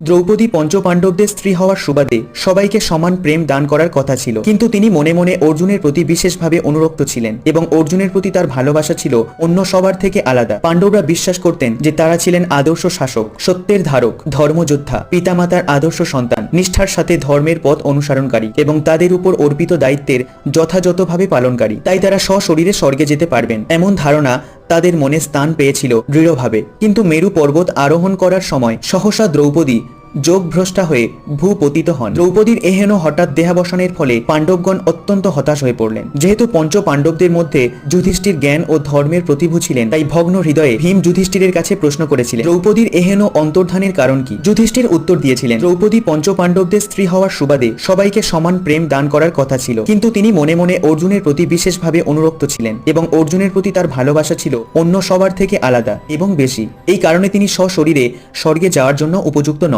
দ্রৌপদী পঞ্চপাণ্ডবদের স্ত্রী হওয়ার সুবাদে সবাইকে সমান প্রেম দান করার কথা ছিল। কিন্তু তিনি মনে মনে অর্জুনের প্রতি বিশেষভাবে অনুরক্ত ছিলেন এবং অর্জুনের প্রতি তার ভালোবাসা ছিল অন্য সবার থেকে আলাদা। পাণ্ডবরা বিশ্বাস করতেন যে তারা ছিলেন আদর্শ শাসক, সত্যের ধারক, ধর্মযোদ্ধা, পিতামাতার আদর্শ সন্তান, নিষ্ঠার সাথে ধর্মের পথ অনুসরণকারী এবং তাদের উপর অর্পিত দায়িত্বের যথাযথভাবে পালনকারী। তাই তারা সশরীরে স্বর্গে যেতে পারবেন, এমন ধারণা তাদের মনে স্থান পেয়েছিল দৃঢ়ভাবে। কিন্তু মেরু পর্বত আরোহণ করার সময় সহসা দ্রৌপদী যোগভ্রষ্টা হয়ে ভূপতিত হন। দ্রৌপদীর এহেন হঠাৎ দেহাবসানের ফলে পাণ্ডবগণ অত্যন্ত হতাশ হয়ে পড়লেন। যেহেতু পঞ্চ পাণ্ডবদের মধ্যে যুধিষ্ঠির জ্ঞান ও ধর্মের প্রতিভু ছিলেন, তাই ভগ্ন হৃদয়ে ভীম যুধিষ্ঠিরের কাছে প্রশ্ন করেছিলেন, দ্রৌপদীর এহেন অন্তর্ধানের কারণ কি? যুধিষ্ঠির উত্তর দিয়েছিলেন, দ্রৌপদী পঞ্চ পাণ্ডবদের স্ত্রী হওয়ার সুবাদে সবাইকে সমান প্রেম দান করার কথা ছিল, কিন্তু তিনি মনে মনে অর্জুনের প্রতি বিশেষভাবে অনুরক্ত ছিলেন এবং অর্জুনের প্রতি তার ভালোবাসা ছিল অন্য সবার থেকে আলাদা এবং বেশি। এই কারণে তিনি সশরীরে স্বর্গে যাওয়ার জন্য উপযুক্ত নন।